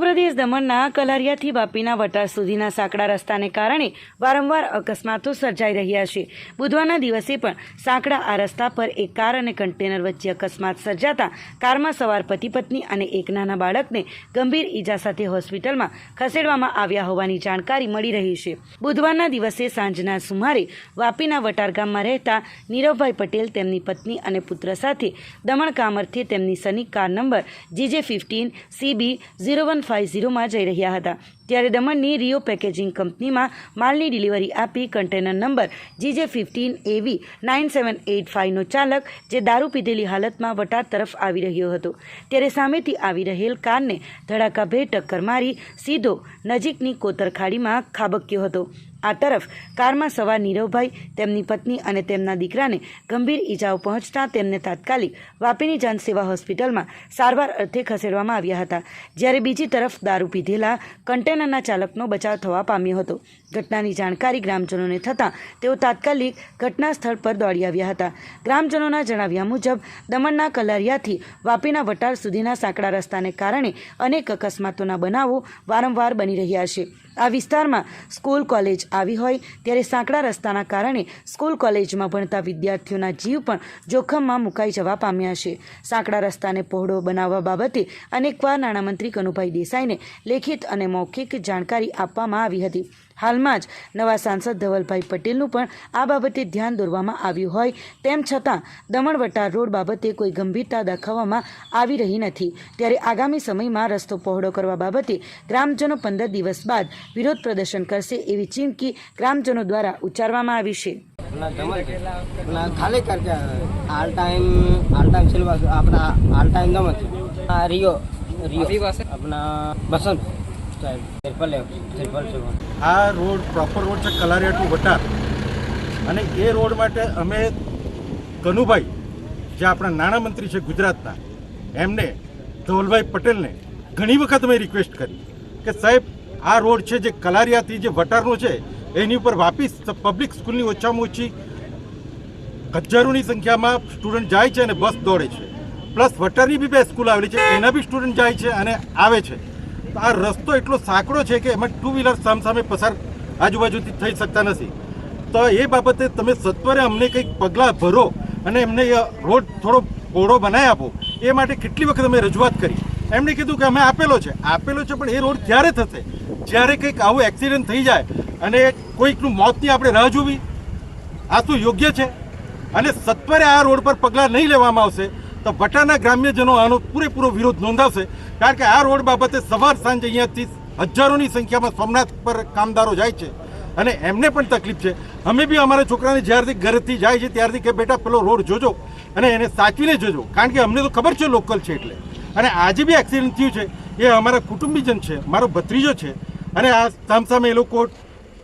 સંઘપ્રદેશ દમણના કલારિયાથી બાપીના વટાર સુધીના સાંકડા રસ્તાને કારણે વારંવાર અકસ્માતો સર્જાઈ રહ્યા છે. બુધવારના દિવસે પણ સાંકડા આ રસ્તા પર એક કાર અને કન્ટેનર વચ્ચે અકસ્માત સર્જાતા કારમાં સવાર પતિ પત્ની અને એક નાના બાળકને ગંભીર ઈજા સાથે હોસ્પિટલમાં ખસેડવામાં આવ્યા હોવાની જાણકારી મળી રહી છે. બુધવારના દિવસે સાંજના સુમારે વાપીના વટાર ગામમાં રહેતા નીરવભાઈ પટેલ તેમની પત્ની અને પુત્ર સાથે દમણ કામરથી તેમની Sunny car number GJ fifteen CB zero one five ઝીરોમાં જઈ રહ્યા હતા. ત્યારે દમણની રિયો પેકેજિંગ કંપનીમાં માલની ડિલિવરી આપી container number GJ fifteen AV nine seven eight ફાઇવનો ચાલક, જે દારૂ પીધેલી હાલતમાં વટાર તરફ આવી રહ્યો હતો. ત્યારે સામેથી આવી રહેલ કારને ધડાકાભેર ટક્કર મારી સીધો નજીકની કોતરખાડીમાં ખાબક્યો હતો. આ તરફ કારમાં સવાર નીરવભાઈ, તેમની પત્ની અને તેમના દીકરાને ગંભીર ઈજાઓ પહોંચતા તેમને તાત્કાલિક વાપીની જનસેવા હોસ્પિટલમાં સારવાર અર્થે ખસેડવામાં આવ્યા હતા. જ્યારે બીજી તરફ દારૂ પીધેલા કન્ટેનરના ચાલકનો બચાવ થવા પામ્યો હતો. ઘટનાની જાણકારી ગ્રામજનોને થતાં તેઓ તાત્કાલિક ઘટના સ્થળ પર દોડી આવ્યા હતા. ગ્રામજનોના જણાવ્યા મુજબ, દમણના કલારિયાથી વાપીના વટાર સુધીના સાંકડા રસ્તાને કારણે અનેક અકસ્માતોના બનાવો વારંવાર બની રહ્યા છે. આ વિસ્તારમાં સ્કૂલ કોલેજ આવી હોય ત્યારે સાંકડા રસ્તાના કારણે સ્કૂલ કોલેજમાં ભણતા વિદ્યાર્થીઓના જીવ પણ જોખમમાં મુકાઈ જવા પામ્યા છે. સાંકડા રસ્તાને પહોળો બનાવવા બાબતે અનેકવાર નાણામંત્રી કનુભાઈ દેસાઈને લેખિત અને મૌખિક જાણકારી આપવામાં આવી હતી. હાલમાં જ નવા સાંસદ ધવલભાઈ પટેલનું પણ આ બાબતે ધ્યાન દોરવામાં આવ્યું હોય તેમ છતાં દમણવટાર રોડ બાબતે કોઈ ગંભીરતા દાખવવામાં આવી રહી નથી. ત્યારે આગામી સમયમાં રસ્તો પહોળો કરવા બાબતે ગ્રામજનો પંદર દિવસ બાદ વિરોધ પ્રદર્શન કરશે એવી ચીમકી ગ્રામજનો દ્વારા ઉચ્ચારવામાં આવી છે. રિયો બસંત. સાહેબ આ રોડ પ્રોપર રોડ છે, કલારિયા ટુ વટાર. અને એ રોડ માટે અમે કનુભાઈ, જે આપણા નાણામંત્રી છે ગુજરાતના, એમને ધવલભાઈ પટેલને ઘણી વખત મેં રિક્વેસ્ટ કરી કે સાહેબ, આ રોડ છે જે કલારિયાથી જે વટારનો છે, એની ઉપર વાપી પબ્લિક સ્કૂલની ઓછામાં ઓછી હજારોની સંખ્યામાં સ્ટુડન્ટ જાય છે અને બસ દોડે છે. પ્લસ વટારની બી બે સ્કૂલ આવેલી છે, એના બી સ્ટુડન્ટ જાય છે અને આવે છે. આ રસ્તો એટલો સાંકડો છે કે એમાં ટુ વ્હીલર સામસામે પસાર આજુબાજુથી થઈ શકતા નથી. તો એ બાબતે તમે સત્વરે અમને કંઈક પગલાં ભરો અને એમને રોડ થોડો પહોળો બનાવી આપો. એ માટે કેટલી વખત અમે રજૂઆત કરી. એમણે કીધું કે અમે આપેલો છે. આપેલો છે, પણ એ રોડ ક્યારે થશે જ્યારે કંઈક આવું એક્સિડન્ટ થઈ જાય અને કોઈકનું મોતની આપણે રાહ જોવી. આ શું યોગ્ય છે. અને સત્વરે આ રોડ પર પગલાં નહીં લેવામાં આવશે. તો વટાના ગ્રામ્યજનો આનો પૂરેપૂરો વિરોધ નોંધાવશે. કારણ કે આ રોડ બાબતે સવાર સાંજ અહીંયાથી હજારોની સંખ્યામાં સોમનાથ પર કામદારો જાય છે. અને એમને પણ તકલીફ છે. અમે બી અમારા છોકરાને જ્યારથી ઘરેથી જાય છે ત્યારથી કે બેટા પેલો રોડ જોજો અને એને સાચવીને જોજો. કારણ કે અમને તો ખબર છે લોકલ છે એટલે. અને આજે બી એક્સિડન્ટ થયું છે. એ અમારા કુટુંબીજન છે, મારો ભત્રીજો છે. અને આ સામસામે એ લોકો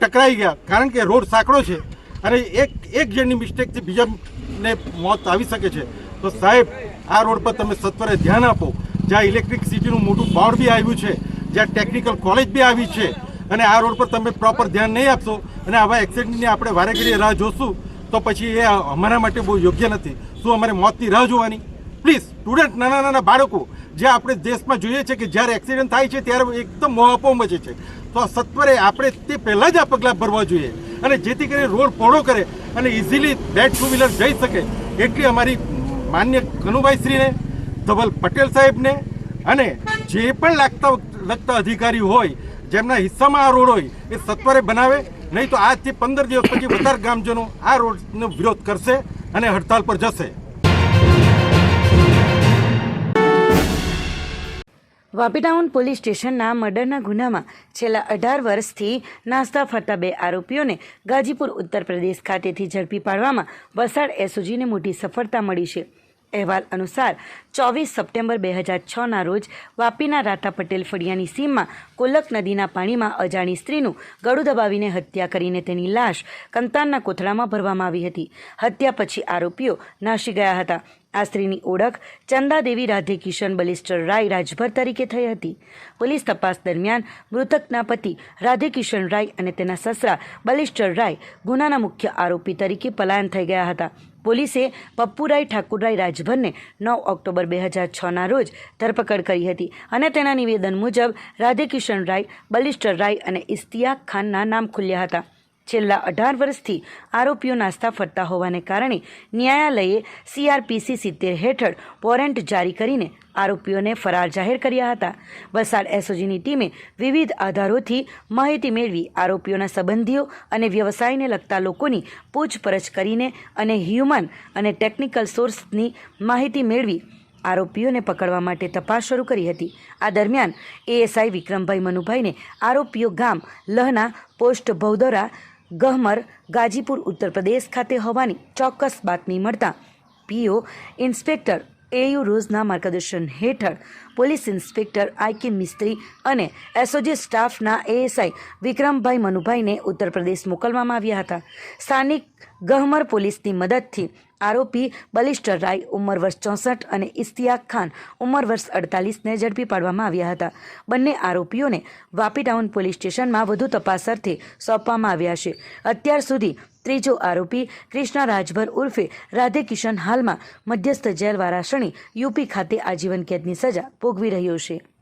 ટકરાઈ ગયા. કારણ કે રોડ સાંકડો છે. અને એક એક જણની મિસ્ટેકથી બીજાને મોત આવી શકે છે. તો સાહેબ, આ રોડ પર તમે સત્વરે ધ્યાન આપો. જ્યાં ઇલેક્ટ્રિસિટીનું મોટું બોર્ડ બી આવ્યું છે, જ્યાં ટેકનિકલ કોલેજ બી આવી છે, અને આ રોડ પર તમે પ્રોપર ધ્યાન નહીં આપશો, અને આવા એક્સિડન્ટની આપણે વારે રાહ જોશું, તો પછી એ અમારા માટે બહુ યોગ્ય નથી. શું અમારે મોતની રાહ જોવાની? પ્લીઝ સ્ટુડન્ટ નાના નાના બાળકો, જે આપણે દેશમાં જોઈએ છે કે જ્યારે એક્સિડન્ટ થાય છે, ત્યારે એકદમ મોહાપો મચે છે. તો સત્વરે આપણે તે પહેલાં જ આ પગલાં ભરવા જોઈએ. અને જેથી કરીને રોડ પહોળો કરે, અને ઇઝીલી બે ટુ વ્હીલર જઈ શકે, એટલી અમારી માન્ય કનુભાઈશ્રીને, ધવલ પટેલ સાહેબને અને જે પણ લાગતા લગતા અધિકારી હોય, જેમના હિસ્સામાં આ રોડ હોય, એ સત્વરે બનાવે. નહીં તો આજથી પંદર દિવસ પછી વધારે ગામજનો આ રોડનો વિરોધ કરશે અને હડતાલ પર જશે. વાપી ટાઉન પોલીસ સ્ટેશનના મર્ડરના ગુનામાં છેલ્લા અઢાર વર્ષથી નાસ્તા ફરતા બે આરોપીઓને ગાજીપુર ઉત્તર પ્રદેશ ખાતેથી ઝડપી પાડવામાં વલસાડ એસઓજીને મોટી સફળતા મળી છે. અહેવાલ અનુસાર, ચોવીસ સપ્ટેમ્બર બે હજાર છના રોજ વાપીના રાતા પટેલ ફળિયાની સીમમાં કોલક નદીના પાણીમાં અજાણી સ્ત્રીનું ગળું દબાવીને હત્યા કરીને તેની લાશ કંતાનના કોથળામાં ભરવામાં આવી હતી. હત્યા પછી આરોપીઓ નાસી ગયા હતા. આ સ્ત્રીની ઓળખ ચંદાદેવી રાધે કિશન બલિસ્ટર રાય રાજભર તરીકે થઈ હતી. પોલીસ તપાસ દરમિયાન મૃતકના પતિ રાધે કિશન રાય અને તેના સસરા બલિસ્ટર રાય ગુનાના મુખ્ય આરોપી તરીકે પલાયન થઈ ગયા હતા. પોલીસે પપ્પુરાય ઠાકુરરાય રાજભરને નવ ઓક્ટોબર બે હજાર છના રોજ ધરપકડ કરી હતી અને તેના નિવેદન મુજબ રાધે કિશન રાય બલિસ્ટર રાય અને ઇસ્તિયાક ખાનના નામ ખુલ્યા હતા. છેલ્લા અઢાર વર્ષથી આરોપીઓ નાસ્તા ફરતા હોવાને કારણે ન્યાયાલયે સીઆરપીસી સિત્તેર હેઠળ વોરંટ જારી કરીને આરોપીઓને ફરાર જાહેર કર્યા હતા. વલસાડ એસઓજીની ટીમે વિવિધ આધારોથી માહિતી મેળવી આરોપીઓના સંબંધીઓ અને વ્યવસાયને લગતા લોકોની પૂછપરછ કરીને અને હ્યુમન અને ટેકનિકલ સોર્સની માહિતી મેળવી આરોપીઓને પકડવા માટે તપાસ શરૂ કરી હતી. આ દરમિયાન એએસઆઈ વિક્રમભાઈ મનુભાઈને આરોપીઓ ગામ લહના પોસ્ટ ભૌદરા ગહમર, ગાજીપુર, ઉત્તર પ્રદેશ ખાતે હોવાની ચોક્કસ બાતમી મળતા પીઓ ઇન્સ્પેક્ટર એયુ રોઝના માર્ગદર્શન હેઠળ પોલીસ ઇન્સ્પેક્ટર આઈકે મિસ્ત્રી અને એસઓજી સ્ટાફના એએસઆઈ વિક્રમભાઈ મનુભાઈને ઉત્તર પ્રદેશ મોકલવામાં આવ્યા હતા. સ્થાનિક ગહમર પોલીસની મદદથી આરોપી બલિસ્ટર રાય ઉંમર વર્ષ ચોસઠ અને ઇસ્તિયાક ખાન ઉંમર વર્ષ અડતાલીસને ઝડપી પાડવામાં આવ્યા હતા. બંને આરોપીઓને વાપી ટાઉન પોલીસ સ્ટેશનમાં વધુ તપાસ અર્થે સોંપવામાં આવ્યા છે. અત્યાર સુધી ત્રીજો આરોપી કૃષ્ણા રાજભર ઉર્ફે રાધે કિશન હાલમાં મધ્યસ્થ જેલ વારાસણી યુપી ખાતે આજીવન કેદની સજા ભોગવી રહ્યો છે.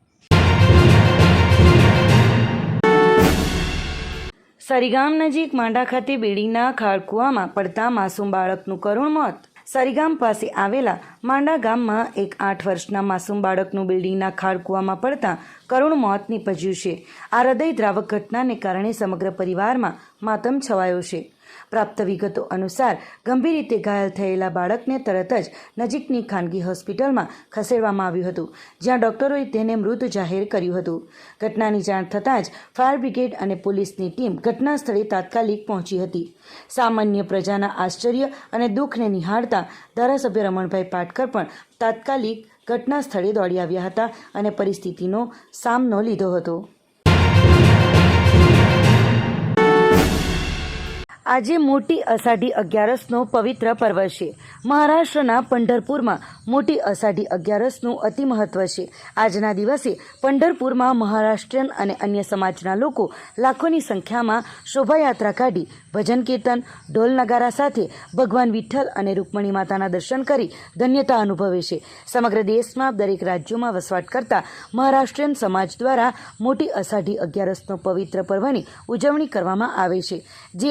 સરીગામ નજીક માંડા ખાતે બેડીના ખાળકુવામાં પડતા માસૂમ બાળકનું કરુણ મોત. સરીગામ પાસે આવેલા માંડા ગામમાં એક આઠ વર્ષના માસૂમ બાળકનું બિલ્ડિંગના ખાળકુવામાં પડતા કરુણ મોત નીપજ્યું છે. આ હૃદય દ્રાવક ઘટનાને કારણે સમગ્ર પરિવારમાં માતમ છવાયો છે. પ્રાપ્ત વિગતો અનુસાર ગંભીર રીતે ઘાયલ થયેલા બાળકને તરત જ નજીકની ખાનગી હોસ્પિટલમાં ખસેડવામાં આવ્યું હતું, જ્યાં ડોક્ટરોએ તેને મૃત જાહેર કર્યું હતું. ઘટનાની જાણ થતાં જ ફાયર બ્રિગેડ અને પોલીસની ટીમ ઘટના સ્થળે તાત્કાલિક પહોંચી હતી. સામાન્ય પ્રજાના આશ્ચર્ય અને દુઃખને નિહાળતા ધારાસભ્ય રમણભાઈ પાટકર પણ તાત્કાલિક ઘટના સ્થળે દોડી આવ્યા હતા અને પરિસ્થિતિનો સામનો લીધો હતો. આજે મોટી અષાઢી અગિયારસનો પવિત્ર પર્વ છે. મહારાષ્ટ્રના પંઢરપુરમાં મોટી અષાઢી અગિયારસનું અતિ મહત્વ છે. આજના દિવસે પંઢરપુરમાં મહારાષ્ટ્રીયન અને અન્ય સમાજના લોકો લાખોની સંખ્યામાં શોભાયાત્રા કાઢી ભજન કીર્તન, ઢોલ નગારા સાથે ભગવાન વિઠ્ઠલ અને રૂકમણી માતાના દર્શન કરી ધન્યતા અનુભવે છે. સમગ્ર દેશમાં દરેક રાજ્યોમાં વસવાટ કરતા મહારાષ્ટ્રીયન સમાજ દ્વારા મોટી અષાઢી અગિયારસનો પવિત્ર પર્વની ઉજવણી કરવામાં આવે છે, જે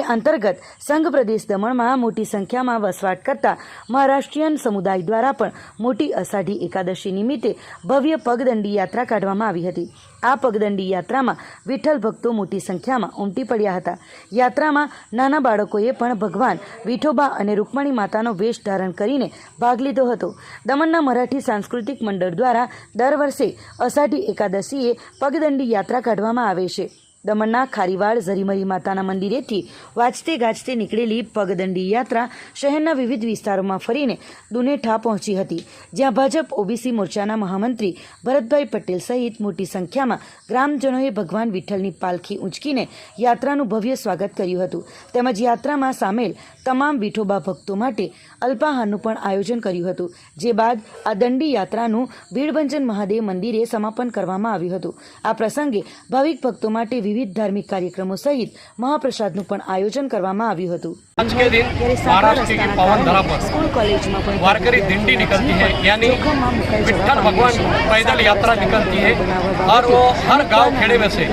અંતર્ગત સંઘ પ્રદેશ દમણમાં મોટી સંખ્યામાં વસવાટ કરતા મહારાષ્ટ્રીયન સમુદાય દ્વારા પણ મોટી અષાઢી એકાદશી નિમિત્તે ભવ્ય પગદંડી યાત્રા કાઢવામાં આવી હતી. આ પગદંડી યાત્રામાં વિઠ્ઠલ ભક્તો મોટી સંખ્યામાં ઉમટી પડ્યા હતા. યાત્રામાં નાના બાળકોએ પણ ભગવાન વિઠોબા અને રૂકમણી માતાનો વેશ ધારણ કરીને ભાગ લીધો હતો. દમણના મરાઠી સાંસ્કૃતિક મંડળ દ્વારા દર વર્ષે અષાઢી એકાદશીએ પગદંડી યાત્રા કાઢવામાં આવે છે. દમણના ખારીવાડ ઝરીમરી માતાના મંદિરેથી વાજતે ગાજતે નીકળેલી પગદંડી યાત્રા શહેરના વિવિધ વિસ્તારોમાં ફરીને દુનેઠા પહોંચી હતી, જ્યાં ભાજપ, ઓબીસી મોરચાના મહામંત્રી ભરતભાઈ પટેલ સહિત મોટી સંખ્યામાં ગ્રામજનોએ ભગવાન વિઠ્ઠલની પાલખી ઊંચકીને યાત્રાનું ભવ્ય સ્વાગત કર્યું હતું. તેમજ યાત્રામાં સામેલ તમામ વિઠોબા ભક્તો માટે અલ્પાહારનું પણ આયોજન કર્યું હતું, જે બાદ આ દંડી યાત્રાનું ભીડભંજન મહાદેવ મંદિરે સમાપન કરવામાં આવ્યું હતું. આ પ્રસંગે ભાવિક ભક્તો માટે વિવિધ ધાર્મિક કાર્યક્રમો સહિત મહાપ્રસાદનું પણ આયોજન કરવામાં આવ્યું હતું आज के दिन महाराष्ट्र की पावन धरा पर સ્કૂલ કોલેજમાં પણ वारकरी दिंडी निकलती है यानी विठ्ठल भगवान पैदल यात्रा निकलती है और वो हर गांव खेड़े में से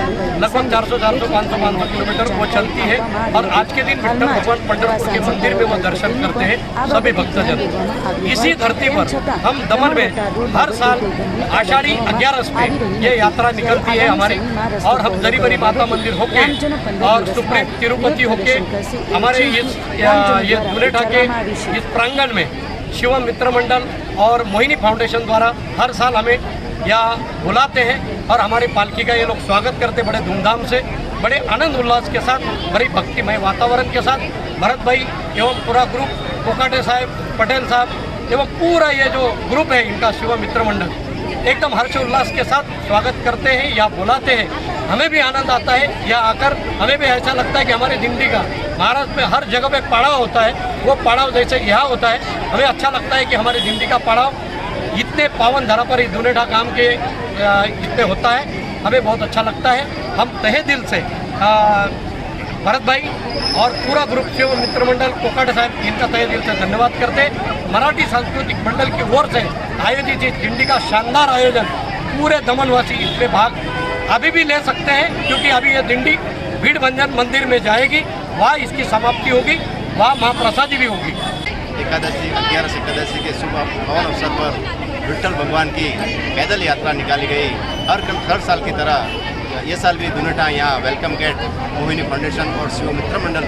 लगभग 400 400 500 500 किलोमीटर वो चलती है और आज के दिन विठ्ठल भगवान पंढरपुर के मंदिर में वो दर्शन करते हैं सभी भक्तजन इसी धरती पर हम दमन में हर साल आषाढ़ी ग्यारह में ये यात्रा निकलती है हमारी और हम जरीबरी माता मंदिर होके और सुप्रीम तिरुपति होके हमारे इस ये दुलेठा के इस प्रांगण में शिवम मित्र मंडल और मोहिनी फाउंडेशन द्वारा हर साल हमें यहाँ बुलाते हैं और हमारी पालकी का ये लोग स्वागत करते बड़े धूमधाम से बड़े आनंद उल्लास के साथ बड़ी भक्तिमय वातावरण के साथ भरत भाई एवं पूरा ग्रुप कोकाटे साहब पटेल साहब एवं पूरा ये जो ग्रुप है इनका शिव मित्र मंडल। एकदम हर्षोल्लास के साथ स्वागत करते हैं या बुलाते हैं। हमें भी आनंद आता है या आकर हमें भी ऐसा लगता है कि हमारी ज़िंदगी का महाराष्ट्र में हर जगह पे पड़ाव होता है वो पड़ाव जैसे यहाँ होता है। हमें अच्छा लगता है कि हमारी ज़िंदगी का पड़ाव इतने पावन धरा पर दुनेठा काम के इतने होता है। हमें बहुत अच्छा लगता है। हम तहे दिल से अ, भरत भाई और पूरा ग्रुप शिव मित्र मंडल कोकाटे साहब इनका तहे दिल से धन्यवाद करते मराठी सांस्कृतिक मंडल की ओर से आयोजित इस दिंडी का शानदार आयोजन पूरे दमनवासी इसमें भाग अभी भी ले सकते हैं, क्योंकि अभी यह दिंडी भीड़ भंजन मंदिर में जाएगी, वहाँ इसकी समाप्ति होगी, वहाँ महाप्रसादी भी होगी। एकादशी, अग्यारस एकादशी के शुभ पावन अवसर पर विठल भगवान की पैदल यात्रा निकाली गई। हर हर साल की तरह ये साल भी दुनटा यहाँ वेलकम गेट मोहिनी फाउंडेशन और शिव मित्र मंडल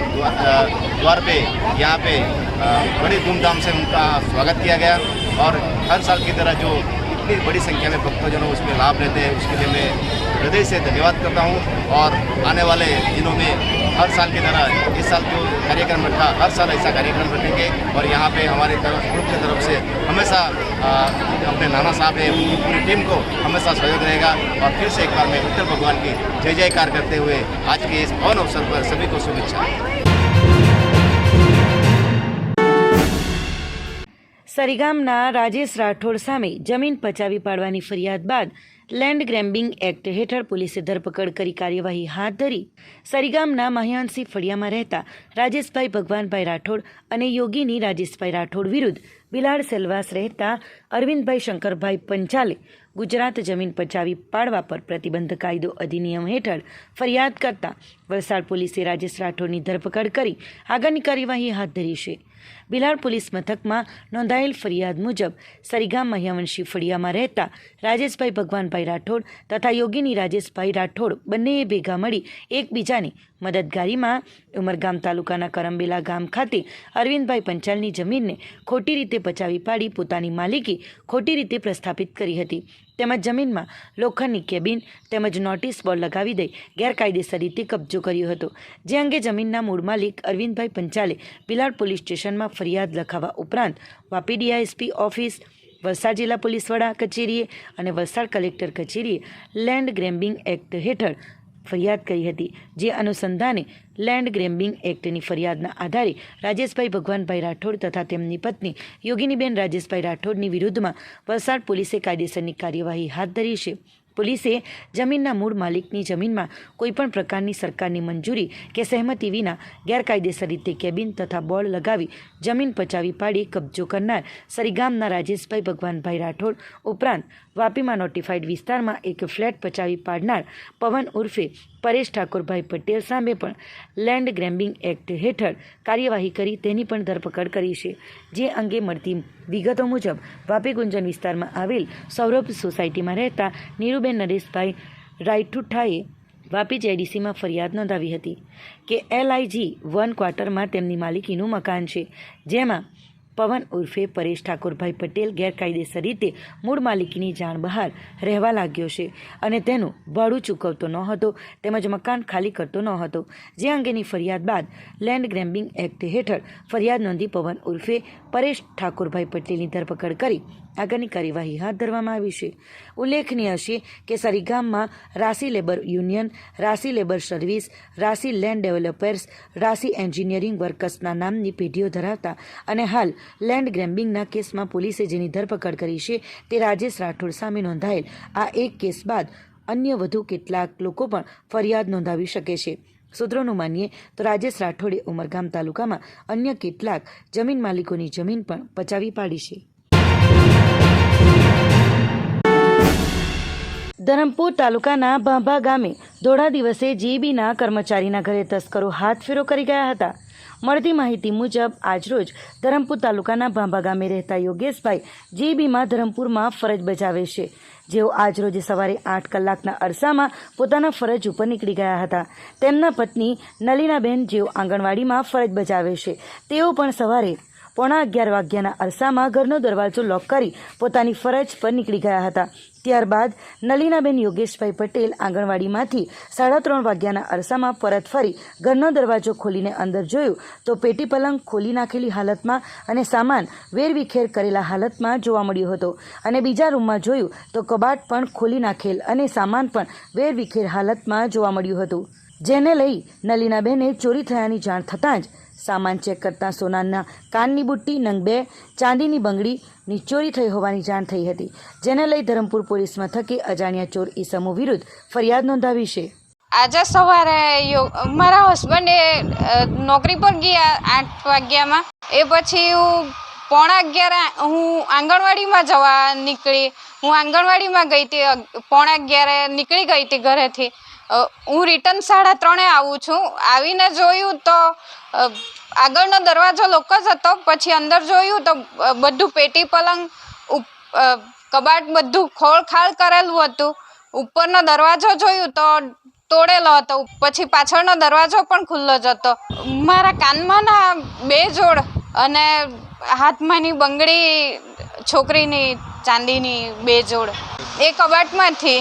द्वार पे, यहाँ पे बड़ी धूमधाम से उनका स्वागत किया गया। और हर साल की तरह जो इतनी बड़ी संख्या में भक्तजनों उसमें लाभ लेते हैं, उसके लिए मैं हृदय से धन्यवाद करता हूँ। और आने वाले दिनों में हर साल की तरह इस साल जो कार्यक्रम रखा हर साल ऐसा कार्यक्रम रखेंगे और यहाँ पे हमारे तरफ ग्रुप की तरफ से हमेशा अ, अपने नाना साहब है उनकी पूरी टीम को हमेशा सहयोग रहेगा और फिर से एक बार मैं विठल भगवान की जय जयकार करते हुए आज के इस पावन अवसर पर सभी को शुभेच्छा સરીગામના રાજેશ રાઠોડ સામે જમીન પચાવી પાડવાની ફરિયાદ બાદ લેન્ડ ગ્રેમ્બિંગ એક્ટ હેઠળ પોલીસે ધરપકડ કરી કાર્યવાહી હાથ ધરી સરીગામના મહ્યાંશી ફળિયામાં રહેતા રાજેશભાઈ ભગવાનભાઈ રાઠોડ અને યોગીની રાજેશભાઈ રાઠોડ વિરુદ્ધ બિલાડ સેલવાસ રહેતા અરવિંદભાઈ શંકરભાઈ પંચાલે ગુજરાત જમીન પચાવી પાડવા પર પ્રતિબંધ કાયદો અધિનિયમ હેઠળ ફરિયાદ કરતા વલસાડ પોલીસે રાજેશ રાઠોડની ધરપકડ કરી આગળની કાર્યવાહી હાથ ધરી છે. બિલાડ પોલીસ મથકમાં નોંધાયેલ ફરિયાદ મુજબ સરીગામ મહ્યાવંશી ફળિયામાં રહેતા રાજેશભાઈ ભગવાનભાઈ રાઠોડ તથા યોગીની રાજેશભાઈ રાઠોડ બંનેએ ભેગા મળી એકબીજાની મદદગારીમાં ઉમરગામ તાલુકાના કરંબેલા ગામ ખાતે અરવિંદભાઈ પંચાલની જમીનને ખોટી રીતે પચાવી પાડી પોતાની માલિકી ખોટી રીતે પ્રસ્થાપિત કરી હતી. તેમજ જમીનમાં લોખંડની કેબિન તેમજ નોટિસ બોર્ડ લગાવી દઈ ગેરકાયદેસર રીતે કબજો કર્યો હતો. જે અંગે જમીનના મૂળ માલિક અરવિંદભાઈ પંચાલે બિલાડ પોલીસ સ્ટેશનમાં ફરિયાદ લખાવવા ઉપરાંત વાપી ડીઆઈએસપી ઓફિસ, વલસાડ જિલ્લા પોલીસ વડા કચેરીએ અને વલસાડ કલેક્ટર કચેરીએ લેન્ડ ગ્રેમ્બિંગ એક્ટ હેઠળ ફરિયાદ કરી હતી. જે અનુસંધાને લેન્ડ ગ્રેમ્બિંગ એક્ટની ફરિયાદના આધારે રાજેશભાઈ ભગવાનભાઈ રાઠોડ તથા તેમની પત્ની યોગિનીબેન રાજેશભાઈ રાઠોડની વિરુદ્ધમાં વલસાડ પોલીસે કાયદેસરની કાર્યવાહી હાથ ધરી છે. પોલીસે જમીનના મૂળ માલિકની જમીનમાં કોઈપણ પ્રકારની સરકારની મંજૂરી કે સહેમતિ વિના ગેરકાયદેસર રીતે કેબિન તથા બોર્ડ લગાવી જમીન પચાવી પાડી કબજો કરનાર સરીગામના રાજેશભાઈ ભગવાનભાઈ રાઠોડ ઉપરાંત વાપીમાં નોટિફાઈડ વિસ્તારમાં એક ફ્લેટ પચાવી પાડનાર પવન ઉર્ફે પરેશ ઠાકોરભાઈ પટેલ સામે પણ લેન્ડ ગ્રેમ્બિંગ એક્ટ હેઠળ કાર્યવાહી કરી તેની પણ ધરપકડ કરી છે. જે અંગે મળતી વિગતો મુજબ વાપી ગુંજન વિસ્તારમાં આવેલ સૌરભ સોસાયટીમાં રહેતા નીરુબેન નરેશભાઈ રાયઠુઠાએ વાપી જેડીસીમાં ફરિયાદ નોંધાવી હતી કે એલઆઈજી વન ક્વાર્ટરમાં તેમની માલિકીનું મકાન છે, જેમાં પવન ઉર્ફે પરેશ ઠાકોરભાઈ પટેલ ગેરકાયદેસર રીતે મૂળ માલિકીની જાણ બહાર રહેવા લાગ્યો છે અને તેનું ભાડું ચૂકવતો ન હતો તેમજ મકાન ખાલી કરતો ન હતો જે અંગેની ફરિયાદ બાદ લેન્ડ ગ્રેમ્બિંગ એક્ટ હેઠળ ફરિયાદ નોંધી પવન ઉર્ફે પરેશ ઠાકોરભાઈ પટેલની ધરપકડ કરી આગળની કાર્યવાહી હાથ ધરવામાં આવી છે. ઉલ્લેખનીય છે કે સરીગામમાં Rashi labour union, Rashi labour service, Rashi land developers, Rashi engineering વર્કર્સના નામની પેઢીઓ ધરાવતા અને હાલ લેન્ડ ગ્રેમ્બિંગના કેસમાં પોલીસે જેની ધરપકડ કરી છે તે રાજેશ રાઠોડ સામે નોંધાયેલ. આ એક કેસ બાદ અન્ય વધુ કેટલાક લોકો પણ ફરિયાદ નોંધાવી શકે છે. સૂત્રોનું માનીએ તો રાજેશ રાઠોડે ઉમરગામ તાલુકામાં અન્ય કેટલાક જમીન માલિકોની જમીન પણ પચાવી પાડી છે. ધરમપુર તાલુકાના ભાંભા ગામે ધોળા દિવસે જીબીના કર્મચારીના ઘરે તસ્કરો હાથફેરો કરી ગયા હતા. મળતી માહિતી મુજબ, આજરોજ ધરમપુર તાલુકાના ભાંભા ગામે રહેતા યોગેશભાઈ જીબીમાં ધરમપુરમાં ફરજ બજાવે છે. જેઓ આજરોજ સવારે આઠ કલાકના અરસામાં પોતાના ફરજ ઉપર નીકળી ગયા હતા. તેમના પત્ની નલીનાબેન જેઓ આંગણવાડીમાં ફરજ બજાવે છે, તેઓ પણ સવારે પોણા અગિયાર વાગ્યાના અરસામાં ઘરનો દરવાજો લોક કરી પોતાની ફરજ પર નીકળી ગયા હતા. ત્યારબાદ નલીનાબેન યોગેશભાઈ પટેલ આંગણવાડીમાંથી સાડા ત્રણ વાગ્યાના અરસામાં પરત ફરી ઘરનો દરવાજો ખોલીને અંદર જોયું તો પેટી પલંગ ખોલી નાખેલી હાલતમાં અને સામાન વેરવિખેર કરેલા હાલતમાં જોવા મળ્યો હતો. અને બીજા રૂમમાં જોયું તો કબાટ પણ ખોલી નાખેલ અને સામાન પણ વેરવિખેર હાલતમાં જોવા મળ્યું હતું. જેને લઈ નલીનાબેને ચોરી થયાની જાણ થતાં જ સામાન ચેક કરતા સોનાના કાનની બુટ્ટી, નંગ બે, ચાંદીની બંગડીની ચોરી થઈ હોવાની જાણ થઈ હતી, જેને લઈ ધરમપુર પોલીસ મથકે અજાણ્યા ચોર ઈસમો વિરુદ્ધ ફરિયાદ નોંધાવી છે. આજે સવારે મારા હસબન્ડે નોકરી પર ગયા આઠ વાગ્યામાં. એ પછી હું પોણા અગિયાર હું આંગણવાડીમાં જવા નીકળી. હું આંગણવાડીમાં ગઈ હતી પોણા અગિયારે નીકળી ગઈ હતી ઘરેથી. હું રિટર્ન સાડા ત્રણે આવું છું. આવીને જોયું તો આગળનો દરવાજો લોક જ હતો. પછી અંદર જોયું તો બધું પેટી પલંગ કબાટ બધું ખોળખાળ કરેલું હતું. ઉપરનો દરવાજો જોયું તો તોડેલો હતો. પછી પાછળનો દરવાજો પણ ખુલ્લો જ હતો. મારા કાનમાંના બે જોડ અને હાથમાંની બંગડી છોકરીની ચાંદીની બે જોડ. એ કબાટમાંથી